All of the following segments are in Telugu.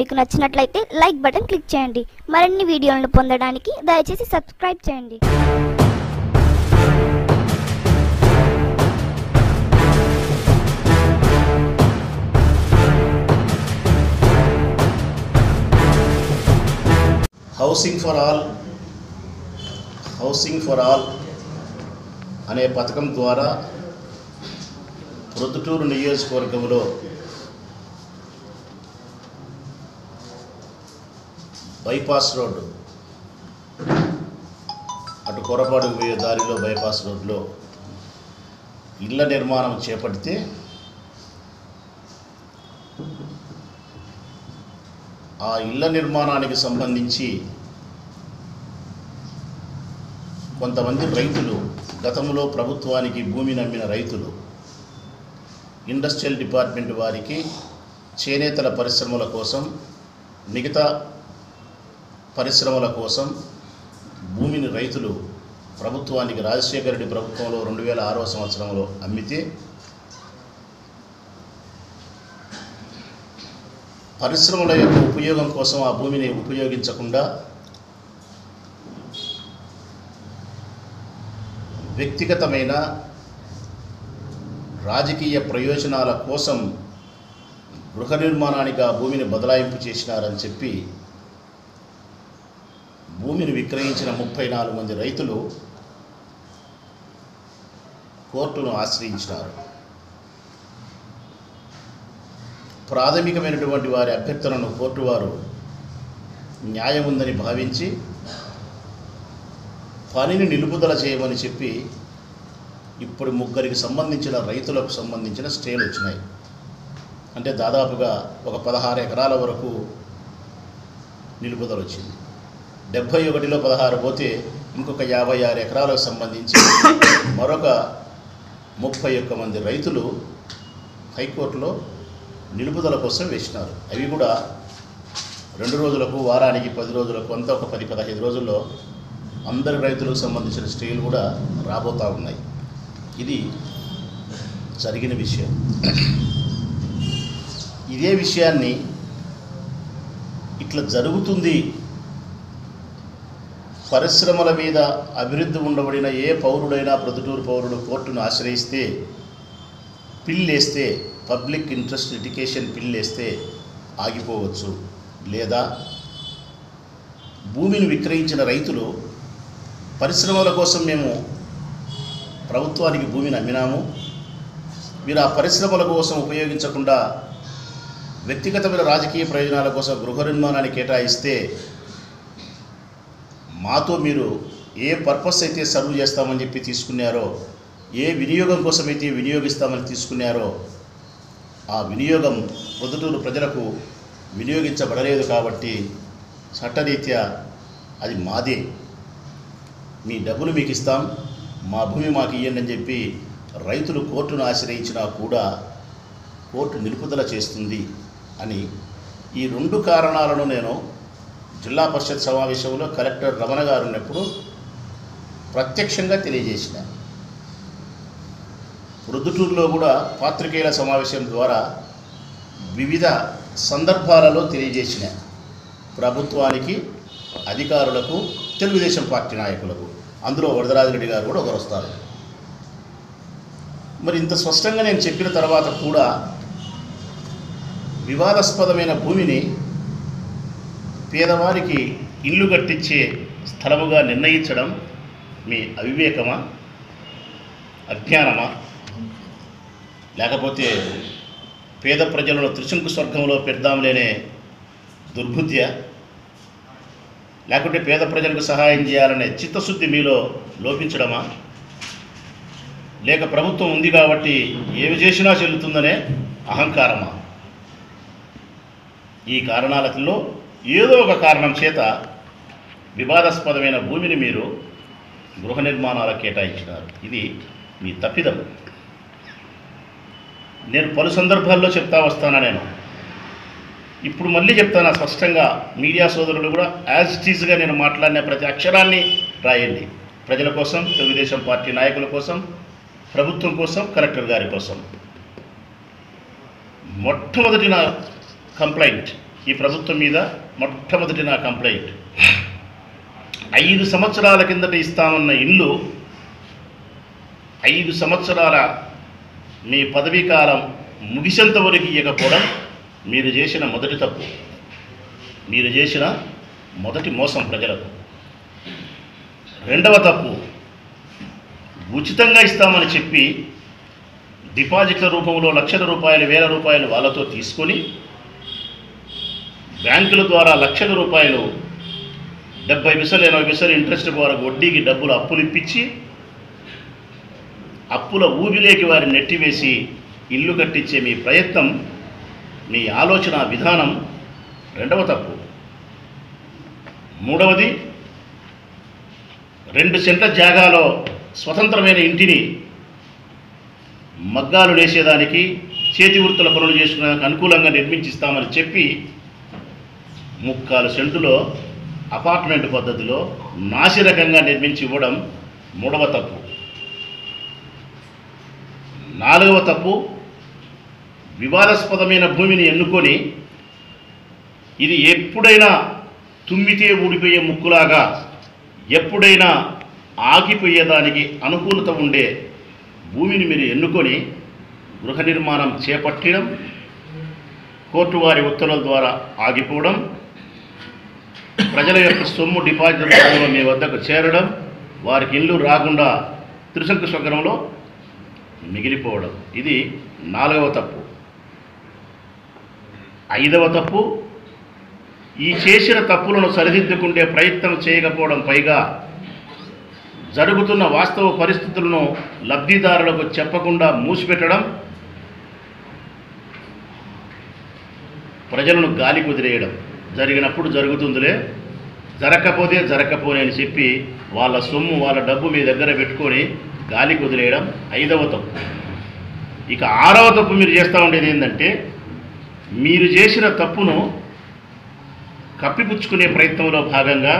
మీకు నచ్చినట్లయితే లైక్ బటన్ క్లిక్ చేయండి. మరిన్ని వీడియోలను పొందడానికి దయచేసి సబ్స్క్రైబ్ చేయండి. Housing for all housing for all అనే పథకం ద్వారా ప్రొద్దుటూరు నియోజకవర్గంలో బైపాస్ రోడ్డు. అటు కొరపాడుకు పోయే దారిలో బైపాస్ రోడ్లో ఇళ్ళ నిర్మాణం చేపడితే ఆ ఇళ్ళ నిర్మాణానికి సంబంధించి కొంతమంది రైతులు గతంలో ప్రభుత్వానికి భూమి నమ్మిన రైతులు ఇండస్ట్రియల్ డిపార్ట్మెంట్ వారికి చేనేతల పరిశ్రమల కోసం మిగతా పరిశ్రమల కోసం భూమిని రైతులు ప్రభుత్వానికి రాజశేఖర రెడ్డి ప్రభుత్వంలో రెండు వేల ఆరవ సంవత్సరంలో అమ్మితే పరిశ్రమల యొక్క ఉపయోగం కోసం ఆ భూమిని ఉపయోగించకుండా వ్యక్తిగతమైన రాజకీయ ప్రయోజనాల కోసం గృహ నిర్మాణానికి ఆ భూమిని బదలాయింపు చేసినారని చెప్పి విక్రయించిన ముప్పై నాలుగు మంది రైతులు కోర్టును ఆశ్రయించినారు. ప్రాథమికమైనటువంటి వారి అభ్యర్థనను కోర్టు వారు న్యాయం ఉందని భావించి పనిని నిలుపుదల చేయమని చెప్పి ఇప్పుడు ముగ్గురికి సంబంధించిన రైతులకు సంబంధించిన స్టేలు వచ్చినాయి. అంటే దాదాపుగా ఒక పదహారు ఎకరాల వరకు నిలుపుదల వచ్చింది. డెబ్భై ఒకటిలో పదహారు పోతే ఇంకొక యాభై ఆరు ఎకరాలకు సంబంధించి మరొక ముప్పై ఒక్క మంది రైతులు హైకోర్టులో నిలుపుదల కోసం వేసినారు. అవి కూడా రెండు రోజులకు వారానికి పది రోజులకు అంతా ఒక పది పదహైదు రోజుల్లో అందరి రైతులకు సంబంధించిన స్టేలు కూడా రాబోతూ ఉన్నాయి. ఇది జరిగిన విషయం. ఇదే విషయాన్ని ఇట్లా జరుగుతుంది పరిశ్రమల మీద అభివృద్ధి ఉండబడిన ఏ పౌరుడైనా ప్రొద్దుటూరు పౌరుడు కోర్టును ఆశ్రయిస్తే పిల్లేస్తే పబ్లిక్ ఇంట్రెస్ట్ లిటికేషన్ పిల్లేస్తే ఆగిపోవచ్చు. లేదా భూమిని విక్రయించిన రైతులు పరిశ్రమల కోసం మేము ప్రభుత్వానికి భూమిని అమ్మినాము. మీరు ఆ పరిశ్రమల కోసం ఉపయోగించకుండా వ్యక్తిగతమైన రాజకీయ ప్రయోజనాల కోసం గృహ నిర్మాణాన్ని కేటాయిస్తే మాతో మీరు ఏ పర్పస్ అయితే సర్వ్ చేస్తామని చెప్పి తీసుకున్నారో ఏ వినియోగం కోసం అయితే వినియోగిస్తామని తీసుకున్నారో ఆ వినియోగం పొద్దుటూరు ప్రజలకు వినియోగించబడలేదు కాబట్టి చట్టరీత్యా అది మాదే. మీ డబ్బులు మీకు ఇస్తాం మా భూమి మాకు ఇవ్వండి అని చెప్పి రైతులు కోర్టును ఆశ్రయించినా కూడా కోర్టు నిలుపుదల చేస్తుంది అని ఈ రెండు కారణాలను నేను జిల్లా పరిషత్ సమావేశంలో కలెక్టర్ రమణ గారు ఉన్నప్పుడు ప్రత్యక్షంగా తెలియజేసిన. ప్రొద్దుటూరులో కూడా పాత్రికేయుల సమావేశం ద్వారా వివిధ సందర్భాలలో తెలియజేసిన. ప్రభుత్వానికి అధికారులకు తెలుగుదేశం పార్టీ నాయకులకు అందులో వరదరాజిరెడ్డి గారు కూడా ఒకరు వస్తారు. మరి ఇంత స్పష్టంగా నేను చెప్పిన తర్వాత కూడా వివాదాస్పదమైన భూమిని పేదవారికి ఇల్లు కట్టించే స్థలముగా నిర్ణయించడం మీ అవివేకమా? అజ్ఞానమా? లేకపోతే పేద ప్రజలను త్రిశంకు స్వర్గంలో పెడదాంలేనే దుర్బుద్ధ్య? లేకుంటే పేద ప్రజలకు సహాయం చేయాలనే చిత్తశుద్ధి మీలో లోపించడమా? లేక ప్రభుత్వం ఉంది కాబట్టి ఏమి చేసినా చెల్లుతుందనే అహంకారమా? ఈ కారణాలలో ఏదో ఒక కారణం చేత వివాదాస్పదమైన భూమిని మీరు గృహ నిర్మాణాలకు కేటాయించినారు. ఇది మీ తప్పిదం నేను పలు సందర్భాల్లో చెప్తా వస్తానా నేను? ఇప్పుడు మళ్ళీ చెప్తాను స్పష్టంగా? మీడియా సోదరులు కూడా యాజ్ ఇట్ నేను మాట్లాడిన ప్రతి అక్షరాన్ని రాయండి. ప్రజల కోసం తెలుగుదేశం పార్టీ నాయకుల కోసం ప్రభుత్వం కోసం కలెక్టర్ గారి కోసం. మొట్టమొదటి నా కంప్లైంట్ ఈ ప్రభుత్వం మీద మొట్టమొదటి నా కంప్లైంట్. ఐదు సంవత్సరాల కిందట ఇస్తామన్న ఇల్లు ఐదు సంవత్సరాల మీ పదవీ కాలం ముగిసేంత వరకు ఇవ్వకపోవడం మీరు చేసిన మొదటి తప్పు. మీరు చేసిన మొదటి మోసం ప్రజలకు. రెండవ తప్పు ఉచితంగా ఇస్తామని చెప్పి డిపాజిట్ల రూపంలో లక్షల రూపాయలు వేల రూపాయలు వాళ్ళతో తీసుకొని బ్యాంకుల ద్వారా లక్షల రూపాయలు డెబ్బై పిసలు ఎనభై పిసలు ఇంట్రెస్ట్ ద్వారా వడ్డీకి డబ్బులు అప్పులు ఇప్పించి అప్పుల ఊబిలేకి వారిని నెట్టివేసి ఇల్లు కట్టించే మీ ప్రయత్నం మీ ఆలోచన విధానం రెండవ తప్పు. మూడవది రెండు సెంట్ల జాగాలో స్వతంత్రమైన ఇంటిని మగ్గాలు వేసేదానికి చేతి వృత్తుల పనులు చేసుకునేందుకు అనుకూలంగా నిర్మించిస్తామని చెప్పి ముక్కాలు సెంటులో అపార్ట్మెంట్ పద్ధతిలో నాసిరకంగా నిర్మించి ఇవ్వడం మూడవ తప్పు. నాలుగవ తప్పు వివాదాస్పదమైన భూమిని ఎన్నుకొని ఇది ఎప్పుడైనా తుమ్మితే ఊడిపోయే ముక్కులాగా ఎప్పుడైనా ఆగిపోయేదానికి అనుకూలత ఉండే భూమిని మీరు ఎన్నుకొని గృహ నిర్మాణం చేపట్టడం కోర్టు వారి ఉత్తర్వుల ద్వారా ఆగిపోవడం ప్రజల యొక్క సొమ్ము డిపాజిట్ రూపంలో మీ వద్దకు చేరడం వారికి ఇల్లు రాకుండా త్రిశంకు స్వగ్రంలో మిగిలిపోవడం. ఇది నాలుగవ తప్పు. ఐదవ తప్పు ఈ చేసిన తప్పులను సరిదిద్దుకుంటే ప్రయత్నం చేయకపోవడం పైగా జరుగుతున్న వాస్తవ పరిస్థితులను లబ్ధిదారులకు చెప్పకుండా మూసిపెట్టడం ప్రజలను గాలి కుదిరేయడం. జరిగినప్పుడు జరుగుతుందిలే. జరగకపోతే జరగకపోనే అని చెప్పి వాళ్ళ సొమ్ము వాళ్ళ డబ్బు మీ దగ్గర పెట్టుకొని గాలి కుదిరేయడం ఐదవ తప్పు. ఇక ఆరవ తప్పు మీరు చేస్తూ ఉండేది ఏంటంటే మీరు చేసిన తప్పును కప్పిపుచ్చుకునే ప్రయత్నంలో భాగంగా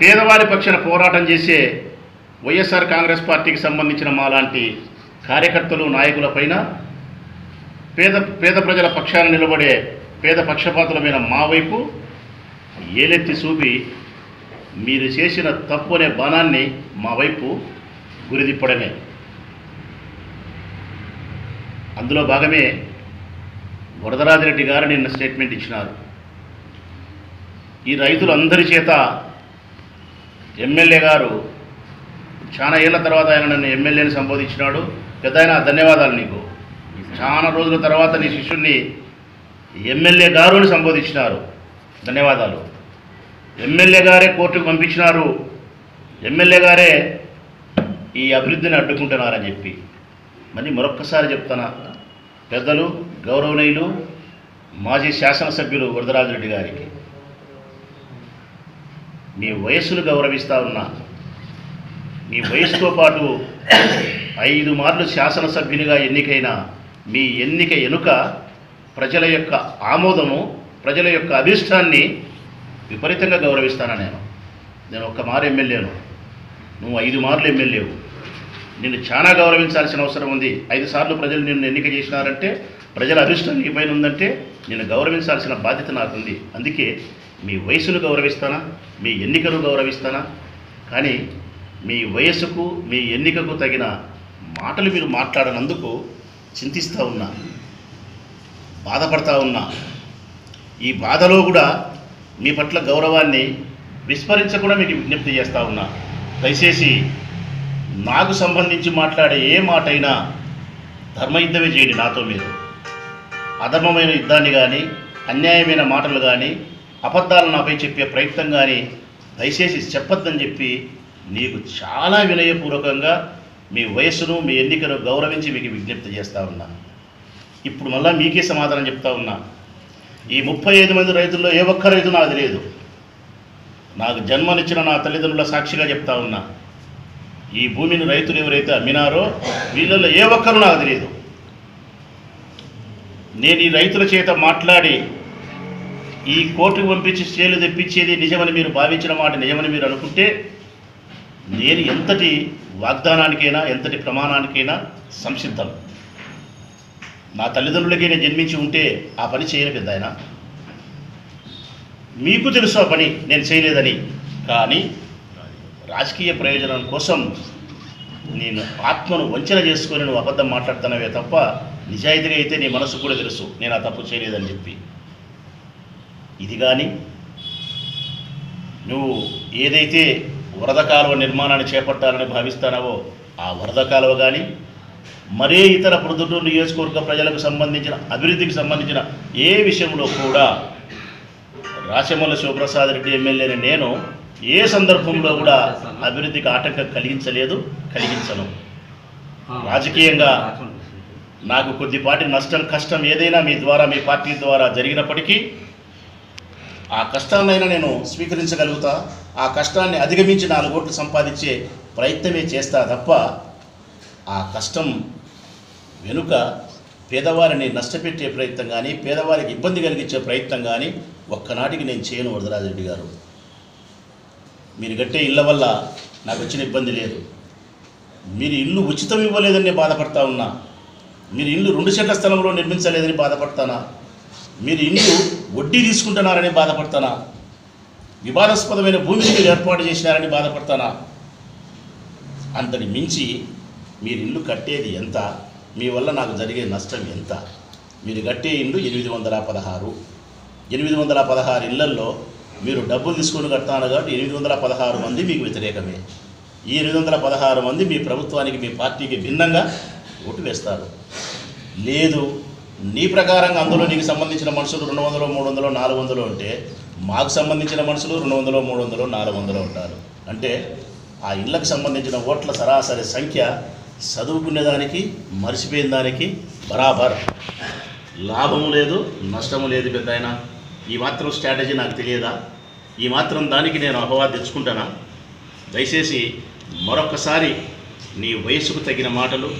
పేదవారి పక్షాన పోరాటం చేసే వైఎస్ఆర్ కాంగ్రెస్ పార్టీకి సంబంధించిన మాలాంటి కార్యకర్తలు నాయకులపైన పేద పేద ప్రజల పక్షాన నిలబడే పేద పక్షపాతులమైన మా వైపు ఏలెత్తి చూపి మీరు చేసిన తప్పు అనే బాణాన్ని మా వైపు గురిదిప్పడమే. అందులో భాగమే వరదరాజిరెడ్డి గారు నిన్న స్టేట్మెంట్ ఇచ్చినారు. ఈ రైతులందరి చేత ఎమ్మెల్యే గారు చాలా ఏళ్ళ తర్వాత ఆయన నన్ను ఎమ్మెల్యేని సంబోధించినాడు. పెద్ద ధన్యవాదాలు నీకు. చాలా రోజుల తర్వాత నీ శిష్యుణ్ణి ఎమ్మెల్యే గారు అని సంబోధించినారు. ధన్యవాదాలు. ఎమ్మెల్యే గారే కోర్టుకు పంపించినారు. ఎమ్మెల్యే గారే ఈ అభివృద్ధిని అడ్డుకుంటున్నారని చెప్పి. మరి మరొక్కసారి చెప్తానా పెద్దలు గౌరవనీయులు మాజీ శాసనసభ్యులు వరదరాజరెడ్డి గారికి. మీ వయస్సును గౌరవిస్తా ఉన్నా మీ వయసుతో పాటు ఐదు మార్లు శాసనసభ్యునిగా ఎన్నికైన మీ ఎన్నిక ఎనుక ప్రజల యొక్క ఆమోదము ప్రజల యొక్క అభిష్టాన్ని విపరీతంగా గౌరవిస్తాను నేను? నేను ఒక్క మారు ఎమ్మెల్యేను. నువ్వు ఐదు మార్లు ఎమ్మెల్యేవు. నిన్ను చాలా గౌరవించాల్సిన అవసరం ఉంది. ఐదు సార్లు ప్రజలు నిన్ను ఎన్నిక చేసినారంటే ప్రజల అభిష్టం నీ పైన ఉందంటే నిన్ను గౌరవించాల్సిన బాధ్యత నాకుంది. అందుకే మీ వయసును గౌరవిస్తానా? మీ ఎన్నికను గౌరవిస్తానా? కానీ మీ వయసుకు మీ ఎన్నికకు తగిన మాటలు మీరు మాట్లాడనందుకు చింతిస్తూ ఉన్నా బాధపడతా ఉన్నా ఈ బాధలో కూడా మీ పట్ల గౌరవాన్ని విస్మరించకుండా మీకు విజ్ఞప్తి చేస్తూ ఉన్నా. దయచేసి నాకు సంబంధించి మాట్లాడే ఏ మాట అయినా ధర్మయుద్ధమే చేయండి నాతో మీరు. అధర్మమైన యుద్ధాన్ని కానీ అన్యాయమైన మాటలు కానీ అబద్ధాలు నాపై చెప్పే ప్రయత్నం కానీ దయచేసి చెప్పొద్దని చెప్పి నీకు చాలా వినయపూర్వకంగా మీ వయస్సును మీ ఎన్నికను గౌరవించి మీకు విజ్ఞప్తి చేస్తూ ఉన్నా. ఇప్పుడు మళ్ళీ మీకే సమాధానం చెప్తా ఉన్నా. ఈ ముప్పై ఐదు మంది రైతుల్లో ఏ ఒక్క రైతు నాది లేదు. నాకు జన్మనిచ్చిన నా తల్లిదండ్రుల సాక్షిగా చెప్తా ఉన్నా. ఈ భూమిని రైతులు ఎవరైతే అమ్మినారో వీళ్ళల్లో ఏ ఒక్కరు నాకు తెలియదు నేను ఈ రైతుల చేత మాట్లాడి ఈ కోర్టుకు పంపించి స్టేలు తెప్పించేది నిజమని మీరు భావించిన మాట నిజమని మీరు అనుకుంటే నేను ఎంతటి వాగ్దానానికైనా ఎంతటి ప్రమాణానికైనా సంసిద్ధం. నా తల్లిదండ్రులకి నేను జన్మించి ఉంటే ఆ పని చేయను పెద్ద ఆయన మీకు తెలుసు ఆ పని నేను చేయలేదని. కానీ రాజకీయ ప్రయోజనం కోసం నేను ఆత్మను వంచన చేసుకొని నువ్వు అబద్ధం మాట్లాడుతున్నావే తప్ప నిజాయితీగా అయితే నీ మనసు కూడా తెలుసు నేను ఆ తప్పు చేయలేదని చెప్పి. ఇది కానీ నువ్వు ఏదైతే వరద కాలువ నిర్మాణాన్ని చేపట్టాలని భావిస్తానవో ఆ వరద కాలువ కానీ మరే ఇతర ప్రొద్దుటూరు నియోజకవర్గ ప్రజలకు సంబంధించిన అభివృద్ధికి సంబంధించిన ఏ విషయంలో కూడా రాచమల్ల శివప్రసాద్ రెడ్డి ఎమ్మెల్యేని నేను ఏ సందర్భంలో కూడా అభివృద్ధికి ఆటంకం కలిగించలేదు కలిగించను. రాజకీయంగా నాకు కొద్దిపాటి నష్టం కష్టం ఏదైనా మీ ద్వారా మీ పార్టీ ద్వారా జరిగినప్పటికీ ఆ కష్టాన్నైనా నేను స్వీకరించగలుగుతా ఆ కష్టాన్ని అధిగమించి నాలుగు ఓట్లు సంపాదించే ప్రయత్నమే చేస్తా తప్ప ఆ కష్టం వెనుక పేదవారిని నష్టపెట్టే ప్రయత్నం కానీ పేదవారికి ఇబ్బంది కలిగించే ప్రయత్నం కానీ ఒక్కనాటికి నేను చేయను వరదరాజరెడ్డి గారు. మీరు కట్టే ఇళ్ళ వల్ల నాకు వచ్చిన ఇబ్బంది లేదు. మీరు ఇల్లు ఉచితం ఇవ్వలేదని బాధపడతా ఉన్నా. మీరు ఇల్లు రెండు చెట్ల స్థలంలో నిర్మించలేదని బాధపడతానా? మీరు ఇల్లు వడ్డీ తీసుకుంటున్నారని బాధపడతానా? వివాదాస్పదమైన భూమిని మీరు ఏర్పాటు చేసినారని బాధపడతానా? అంతని మించి మీరు ఇల్లు కట్టేది ఎంత? మీ వల్ల నాకు జరిగే నష్టం ఎంత? మీరు కట్టే ఇల్లు ఎనిమిది వందల పదహారు. ఎనిమిది వందల పదహారు ఇళ్ళల్లో మీరు డబ్బులు తీసుకొని కడతాను కాబట్టి ఎనిమిది వందల పదహారు మంది మీకు వ్యతిరేకమే. ఈ ఎనిమిది వందల పదహారు మంది మీ ప్రభుత్వానికి మీ పార్టీకి భిన్నంగా ఓటు వేస్తారు. లేదు నీ ప్రకారంగా అందులో నీకు సంబంధించిన మనుషులు రెండు వందలు మూడు వందలు నాలుగు వందలు ఉంటే మాకు సంబంధించిన మనుషులు రెండు వందలు మూడు వందలు నాలుగు వందలు ఉంటారు. అంటే ఆ ఇళ్ళకు సంబంధించిన ఓట్ల సరాసరి సంఖ్య చదువుకునే దానికి మర్చిపోయిన దానికి బరాబర్. లాభము లేదు నష్టము లేదు పెద్ద ఆయన ఈ మాత్రం స్ట్రాటజీ నాకు తెలియదా? ఈ మాత్రం దానికి నేను అపవాదం తెచ్చుకుంటానా? దయచేసి మరొకసారి నీ వయసుకు తగిన మాటలు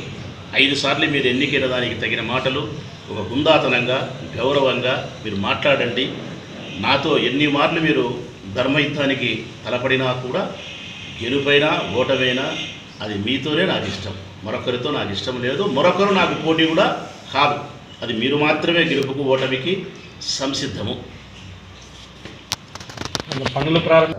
ఐదు సార్లు మీరు ఎన్నికైన దానికి తగిన మాటలు ఒక గుందాతనంగా గౌరవంగా మీరు మాట్లాడండి. నాతో ఎన్ని మార్లు మీరు ధర్మయుద్ధానికి తలపడినా కూడా గెలుపైనా ఓటమైనా అది మీతోనే నాకు ఇష్టం మరొకరితో నాకు ఇష్టం లేదు. మరొకరు నాకు పోటీ కూడా కాదు. అది మీరు మాత్రమే గెలుపుకు ఓటమికి సంసిద్ధము. పనులు ప్రారంభ